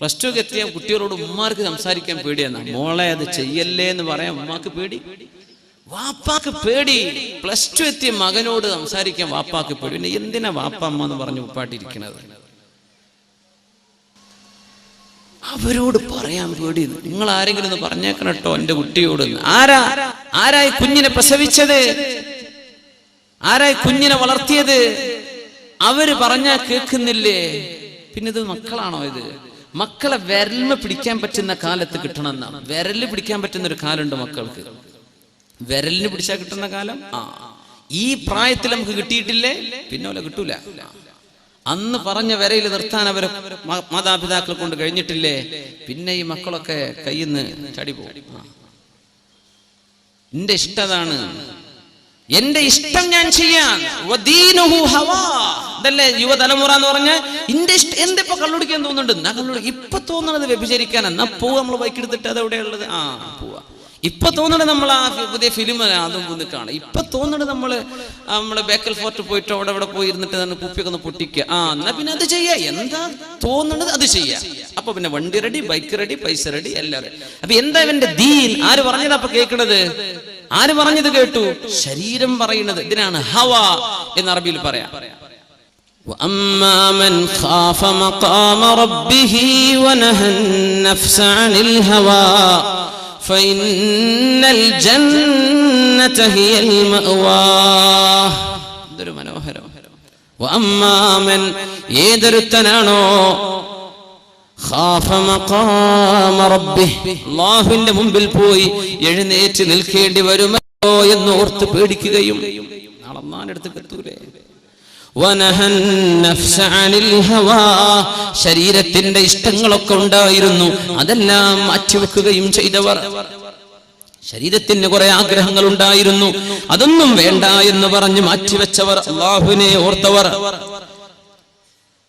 Plus two എത്തിയ കുട്ടികളോട് ഉമ്മാർക്ക് സംസാരിക്കാൻ പേടിയാണ്. മോളെ അത് ചെയ്യല്ലേ എന്ന് പറയാൻ ഉമ്മാക്ക് പേടി? വാപ്പാക്ക് പേടി. പ്ലസ് ടു എത്തിയ മകനോട് സംസാരിക്കാൻ വാപ്പാക്ക് പേടി. പിന്നെ എന്തിനാ വാപ്പമ്മ എന്ന് പറഞ്ഞ് ഉപ്പാട്ടിരിക്കണത് അവരോട് പറയാൻ പേടി. നിങ്ങൾ ആരെങ്കിലും ഒന്ന് പറഞ്ഞേക്കണം കേട്ടോ എന്റെ കുട്ടിയോട്. ആരാ? ആരായി കുഞ്ഞിനെ പ്രസവിച്ചത്? ആരായി കുഞ്ഞിനെ വളർത്തിയത്? അവർ പറഞ്ഞാ കേൾക്കുന്നില്ലേ? പിന്നെ ഇത് മക്കളാണോ ഇത്? മക്കളെ വിരൽമ പിടിക്കാൻ പറ്റുന്ന കാലത്ത് കിട്ടണം എന്നാണ് വിരൽ പിടിക്കാൻ പറ്റുന്ന ഒരു കാലുണ്ട് മക്കൾക്ക്. വിരലിന് പിടിച്ചാൽ കിട്ടുന്ന കാലം? ആ. ഈ പ്രായത്തിൽ നമുക്ക് കിട്ടിയിട്ടില്ലേ? പിന്നെ ഓല കിട്ടൂല. അന്ന് പറഞ്ഞ വരയിൽ നിർത്താൻ അവരെ മാതാപിതാക്കളെ കൊണ്ട് കഴിഞ്ഞിട്ടില്ലേ? പിന്നെ ഈ മക്കളൊക്കെ കയ്യിൽ നിന്ന് ചടി പോകും. എന്റെ ഇഷ്ടതാണ്. എന്റെ ഇഷ്ടം ഞാൻ ചെയ്യാൻ. ഇതല്ലേ യുവതലമുറ എന്ന് പറഞ്ഞ എന്റെ ഇഷ്ടം ഇപ്പൊ കള്ളുടിക്കാൻ തോന്നുന്നുണ്ട്? എന്നാ കള്ളുടി ഇപ്പൊ തോന്നണത് വ്യഭിചരിക്കാൻ. എന്നാ പോവാ നമ്മൾ ബൈക്ക് എടുത്തിട്ട് അത് എവിടെയുള്ളത് ആ പോവാ. ഇപ്പൊ തോന്നണത് നമ്മൾ ആ പുതിയ ഫിലിം അതും ഒന്ന് കാണാം ഇപ്പൊ തോന്നണത് നമ്മൾ നമ്മൾ ബേക്കൽ ഫോർട്ട് പോയിട്ട് അവിടെ അവിടെ പോയി ഇരുന്നിട്ട് തന്നെ കുപ്പിയൊക്കെ ഒന്ന് പൊട്ടിക്കുക ആ എന്നാ പിന്നെ അത് ചെയ്യാ. എന്താ തോന്നണത് അത് ചെയ്യാ. അപ്പൊ പിന്നെ വണ്ടി റെഡി ബൈക്ക് റെഡി പൈസ റെഡി എല്ലാം അപ്പൊ എന്താ ഇവന്റെ ദീൻ? ആര് പറഞ്ഞതാ അപ്പൊ കേൾക്കണത് ആര് പറഞ്ഞത് കേട്ടു? ശരീരം പറയുന്നത്. ഇതിനാണ് ഹവ എന്ന് അറബിയിൽ പറയാം. وأما من خاف مقام ربه ونهى النفس عن الهوى فإن الجنة هي المأوى ഇതൊരു മനോഹരം وأما من ഏതൊരുത്തനാണോ ഖാഫ മഖാമ റബ്ബിഹ് അല്ലാഹുവിന്റെ മുമ്പിൽ പോയി എഴുന്നേറ്റ് നിൽക്കേണ്ടി വരുമോ എന്ന് ഓർത്ത് പേടിക്കുകയും നാളെ അള്ളാന്റെ അടുത്ത് എത്തൂലേ ശരീരത്തിന്റെ ഇഷ്ടങ്ങളൊക്കെ ഉണ്ടായിരുന്നു അതെല്ലാം മാറ്റിവെക്കുകയും ചെയ്തവർ ശരീരത്തിന് കുറെ ആഗ്രഹങ്ങൾ ഉണ്ടായിരുന്നു അതൊന്നും വേണ്ട എന്ന് പറഞ്ഞ് മാറ്റിവെച്ചവർ അള്ളാഹുവിനെ ഓർത്തവർ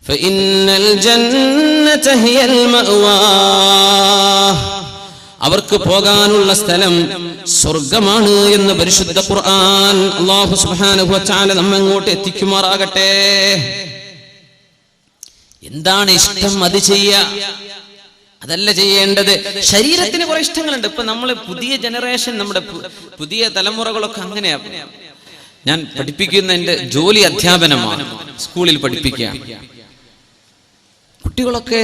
فإن الجنة هي المأوى അവർക്ക് പോകാനുള്ള സ്ഥലം സ്വർഗമാണ് എന്ന് പരിശുദ്ധ ഖുർആൻ അള്ളാഹു സുബ്ഹാനഹു നമ്മങ്ങോട്ട് എത്തിക്കുമാറാകട്ടെ. എന്താണ് ഇഷ്ടം അത് ചെയ്യ? അതല്ല ചെയ്യേണ്ടത്. ശരീരത്തിന് കുറെ ഇഷ്ടങ്ങളുണ്ട്. ഇപ്പൊ നമ്മൾ പുതിയ ജനറേഷൻ നമ്മുടെ പുതിയ തലമുറകളൊക്കെ അങ്ങനെയാ. ഞാൻ പഠിപ്പിക്കുന്ന എന്റെ ജോലി അധ്യാപനമാണ്. സ്കൂളിൽ പഠിപ്പിക്കുക കുട്ടികളൊക്കെ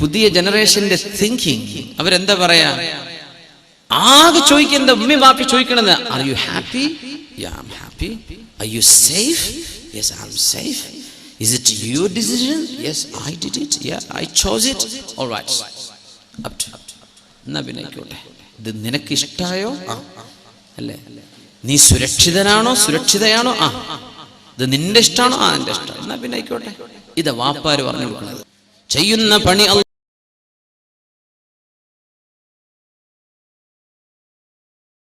പുതിയ ജനറേഷന്റെ തിങ്കിങ് അവരെന്താ പറയാ? ആകെ ചോദിക്കുന്നത് ഉമ്മി ബാപ്പി ചോദിക്കണത്? Are you happy happy are you safe yes I am safe is it your decision yes I did it yeah I chose it alright up to എന്നാ പിന്നെ ആയിക്കോട്ടെ. ഇത് നിനക്ക് ഇഷ്ടായോ? ആ അല്ലേ? നീ സുരക്ഷിതനാണോ? സുരക്ഷിതയാണോ? ആ ഇത് നിന്റെ ഇഷ്ടമാണോ ആ എന്റെ ഇഷ്ടം. എന്നാ പിന്നെ ആയിക്കോട്ടെ. ഇത് വാപ്പാര് പറഞ്ഞു കൊടുക്കുന്നത് ചെയ്യുന്ന പണി